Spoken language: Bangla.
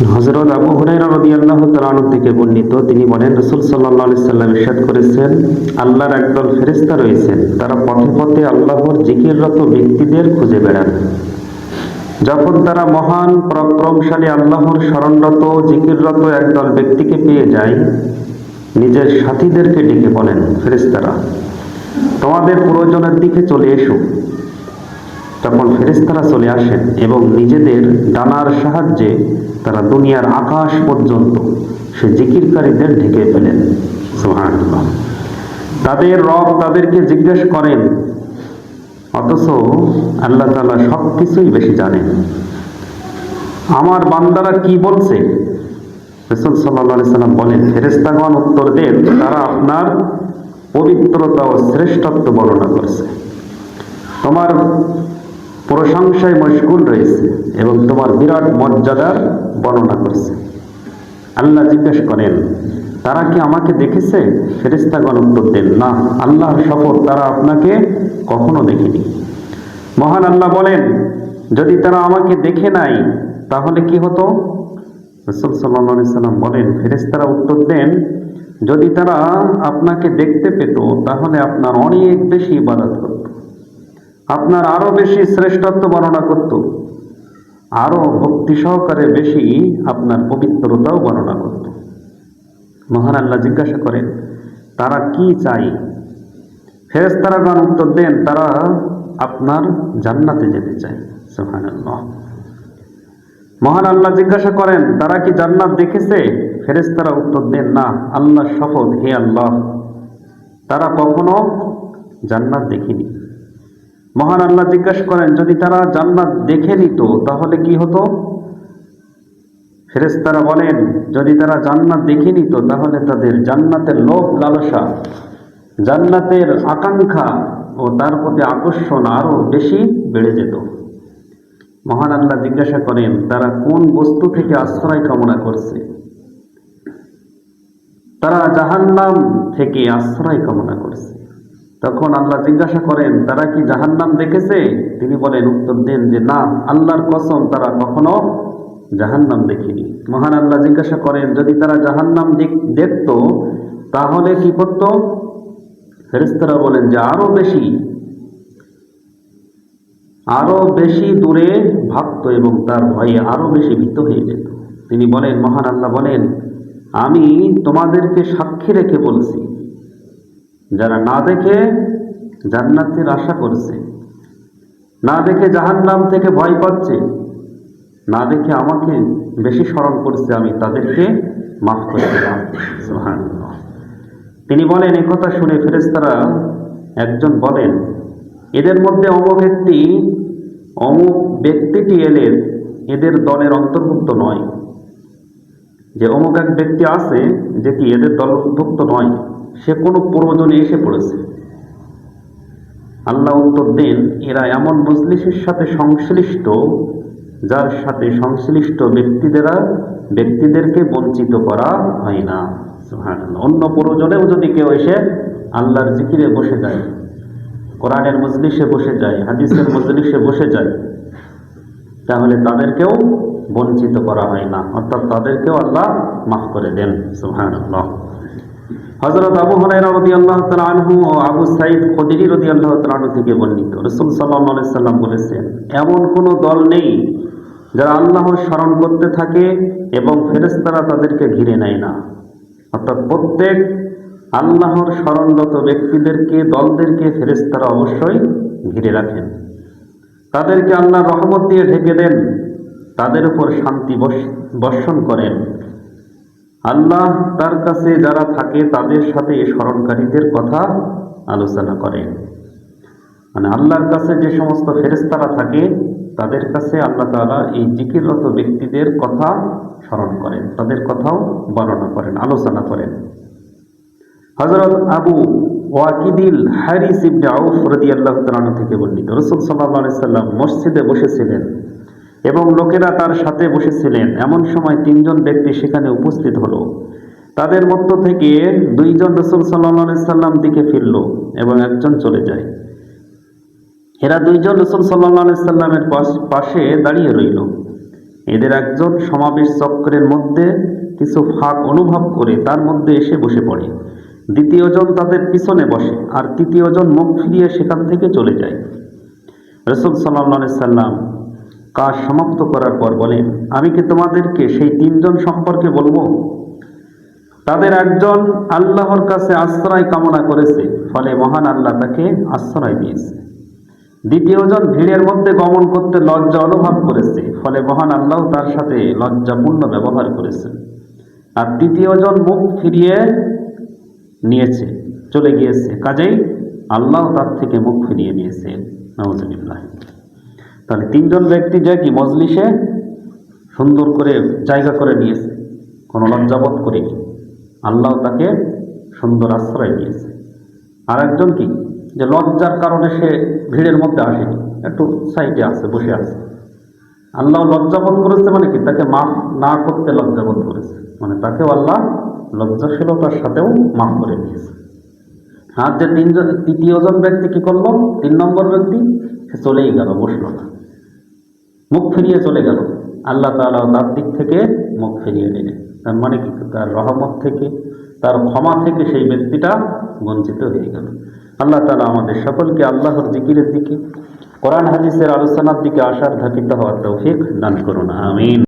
হজরত আবু হুরাইরা রাদিয়াল্লাহু তাআলা থেকে বর্ণিত, তিনি বলেন, রাসূল সাল্লাল্লাহু আলাইহি সাল্লাম ইরশাদ করেছেন, আল্লাহর একদল ফেরেশতা রয়েছেন। তারা পথে পথে আল্লাহর জিকিররত ব্যক্তিদের খুঁজে বেড়ান। যখন তারা মহান, পরাক্রমশালী, আল্লাহর স্মরণরত, জিকিররত একদল ব্যক্তিকে পেয়ে যায়, নিজের সাথীদেরকে ডেকে বলেন, ফেরেশতারা, তোমাদের প্রয়োজনের দিকে চলে এসো। তখন ফেরেশতারা চলে আসেন এবং নিজেদের ডানার সাহায্যে তারা দুনিয়ার আকাশ পর্যন্ত সে জিকিরকারীদের ঢেকে ফেলেন। সুবহানাল্লাহ। তাদের রব তাদেরকে জিজ্ঞেস করেন, অথচ আল্লাহ তালা সব কিছুই বেশি জানেন। আমার বান্দারা কি বলছে? রসুল সাল্লাহ সাল্লাম বলেন ফেরেস্তাগণ উত্তর দেন, তারা আপনার পবিত্রতা ও শ্রেষ্ঠত্ব বর্ণনা করছে। তোমার প্রশংসায় মশগুল রয়েছে এবং তোমার বিরাট মর্যাদার বর্ণনা করছে। আল্লাহ জিজ্ঞেস করেন, তারা কি আমাকে দেখেছে? ফেরেস্তাগণ উত্তর দেন, না, আল্লাহর শপথ তারা আপনাকে কখনো দেখেনি। মহান আল্লাহ বলেন, যদি তারা আমাকে দেখে নাই, তাহলে কি হতো? রসুল সাল্লাহ সাল্লাম বলেন ফেরেস্তারা উত্তর দেন, যদি তারা আপনাকে দেখতে পেত, তাহলে আপনার অনেক বেশি ইবাদত করত। আপনার আরও বেশি শ্রেষ্ঠত্ব বর্ণনা করত। আরও ভক্তি সহকারে বেশি আপনার পবিত্রতাও বর্ণনা করত। মহান আল্লাহ জিজ্ঞাসা করেন, তারা কি চাই ফেরেস্তারাগণ উত্তর দেন, তারা আপনার জান্নাতে যেতে চায়। সুবহানাল্লাহ। মহান আল্লাহ জিজ্ঞাসা করেন, তারা কি জান্নাত দেখেছে? ফেরেস্তারা উত্তর দেন, না আল্লাহ শপথ, হে আল্লাহ, তারা কখনো জান্নাত দেখেনি। মহান আল্লাহ জিজ্ঞাসা করেন, যদি তারা জান্নাত দেখে নিত, তাহলে কি হতো? ফেরেস্তারা বলেন, যদি তারা জান্নাত দেখে নিত, তাহলে তাদের জান্নাতের লোভ, লালসা, জান্নাতের আকাঙ্ক্ষা ও তার প্রতি আকর্ষণ আরও বেশি বেড়ে যেত। মহান আল্লাহ জিজ্ঞাসা করেন, তারা কোন বস্তু থেকে আশ্রয় কামনা করছে? তারা জাহান্নাম থেকে আশ্রয় কামনা করছে। তখন আল্লাহ জিজ্ঞাসা করেন, তারা কি জাহান্নাম দেখেছে? তিনি বলেন, উত্তর দেন যে না, আল্লাহর কসম তারা কখনো জাহান্নাম দেখেনি। মহান আল্লাহ জিজ্ঞাসা করেন, যদি তারা জাহান্নাম দেখত, তাহলে কি করত? ফেরেস্তারা বলেন যে আরও বেশি আরও বেশি দূরে ভাবত এবং তার ভয়ে আরও বেশি ভীত হয়ে যেত। তিনি বলেন, মহান আল্লাহ বলেন, আমি তোমাদেরকে সাক্ষী রেখে বলছি যারা না দেখে জান্নাতের আশা করছে, না দেখে জাহান্নাম থেকে ভয় পাচ্ছে, না দেখে আমাকে বেশি স্মরণ করছে, আমি তাদেরকে মাফ করে তিনি বলেন একথা শুনে ফেরেস্তারা একজন বলেন, এদের মধ্যে অমুক একটি, অমুক ব্যক্তিটি এলে এদের দলের অন্তর্ভুক্ত নয়। যে অমুক এক ব্যক্তি আছে যে কি এদের দলভুক্ত নয়, সে কোনো প্রয়োজনে এসে পড়েছে। আল্লাহ উত্তর দেন, এরা এমন মজলিসের সাথে সংশ্লিষ্ট, যার সাথে সংশ্লিষ্ট ব্যক্তিদেরা ব্যক্তিদেরকে বঞ্চিত করা হয় না। অন্য প্রয়োজনেও যদি কেউ এসে আল্লাহর জিকিরে বসে যায়, কোরআনের মজলিসে বসে যায়, হাদিসের মজলিসে বসে যায়, তাহলে তাদেরকেও বঞ্চিত করা হয় না। অর্থাৎ তাদেরকেও আল্লাহ মাফ করে দেন, সুবহানাল্লাহ। হজরত আবু হরাইরা রদি আল্লাহ আনহু ও আবু সাইদ খদিরি রদি আল্লাহ আনহু থেকে বর্ণিত। রসুল সাল্লাহ সাল্লাম বলেছেন, এমন কোনো দল নেই যারা আল্লাহর স্মরণ করতে থাকে এবং ফেরেস্তারা তাদেরকে ঘিরে নেয় না। অর্থাৎ প্রত্যেক আল্লাহর স্মরণরত ব্যক্তিদেরকে, দলদেরকে ফেরেস্তারা অবশ্যই ঘিরে রাখেন। তাদেরকে আল্লাহ রহমত দিয়ে ঢেকে দেন। তাদের উপর শান্তি বর্ষণ করেন। আল্লাহ তার কাছে যারা থাকে তাদের সাথে এই স্মরণকারীদের কথা আলোচনা করেন। মানে আল্লাহর কাছে যে সমস্ত ফেরেস্তারা থাকে, তাদের কাছে আল্লাহ তাআলা এই জিকিররত ব্যক্তিদের কথা স্মরণ করেন, তাদের কথাও বর্ণনা করেন, আলোচনা করেন। হজরত আবু ওয়াকিদিল হারিস ইবনে আউফ রাদিয়াল্লাহু তাআলা থেকে বর্ণিত। রাসূল আলাইহি সাল্লাম মসজিদে বসেছিলেন। এবং লোকেরা তার সাথে বসেছিলেন। এমন সময় তিনজন ব্যক্তি সেখানে উপস্থিত হলো। তাদের মধ্য থেকে দুইজন রসুল আলাইহি সাল্লাম দিকে ফিরল এবং একজন চলে যায়। এরা দুইজন রসুল আলাইহি সাল্লামের পাশ- পাশে দাঁড়িয়ে রইল। এদের একজন সমাবেশ চক্রের মধ্যে কিছু ফাঁক অনুভব করে তার মধ্যে এসে বসে পড়ে। দ্বিতীয়জন তাদের পিছনে বসে আর তৃতীয়জন মুখ ফিরিয়ে সেখান থেকে চলে যায়। রসুল সাল্লা সাল্লাম কাজ সমাপ্ত করার পর বলেন আমি কি তোমাদেরকে সেই তিনজন সম্পর্কে বলব? তাদের একজন আল্লাহর কাছে আশ্রয় কামনা করেছে, ফলে মহান আল্লাহ তাকে আশ্রয় দিয়েছে। দ্বিতীয়জন ভিড়ের মধ্যে গমন করতে লজ্জা অনুভব করেছে, ফলে মহান আল্লাহ তার সাথে লজ্জাপূর্ণ ব্যবহার করেছেন আর তৃতীয়জন মুখ ফিরিয়ে নিয়েছে, চলে গিয়েছে। কাজেই আল্লাহ তার থেকে মুখ ফিরিয়ে নিয়েছে। নওয়াজবিল্লাহ তাহলে তিনজন ব্যক্তি যে কি মজলিসে সুন্দর করে জায়গা করে নিয়েছে, কোনো লজ্জাবোধ করেনি। আল্লাহ তাকে সুন্দর আশ্রয় দিয়েছে। আর একজন কি? যে লজ্জার কারণে সে ভিড়ের মধ্যে আসেনি, একটু সাইডে আছে, বসে আছে। আল্লাহ লজ্জাবোধ করেছে মানে কি? তাকে মাফ না করতে লজ্জাবোধ করেছে। মানে তাকেও আল্লাহ লজ্জাশীলতার সাথেও মাফ করে দিয়েছে। আর যে তিনজন, তৃতীয়জন ব্যক্তি কি করল? তিন নম্বর ব্যক্তি, সে চলেই গেল, বসল না। মুখ ফিরিয়ে চলে গেল। আল্লাহ তালা তার দিক থেকে মুখ ফিরিয়ে নিলেন। তার মানে কি? তার রহমত থেকে, তার ক্ষমা থেকে সেই ব্যক্তিটা বঞ্চিত হয়ে গেল। আল্লাহ তালা আমাদের সকলকে আল্লাহর জিকিরের দিকে, কোরআন হাদিসের আলোচনার দিকে আসার ধাকিত হওয়ার তৌফিক দান করুন। আমিন।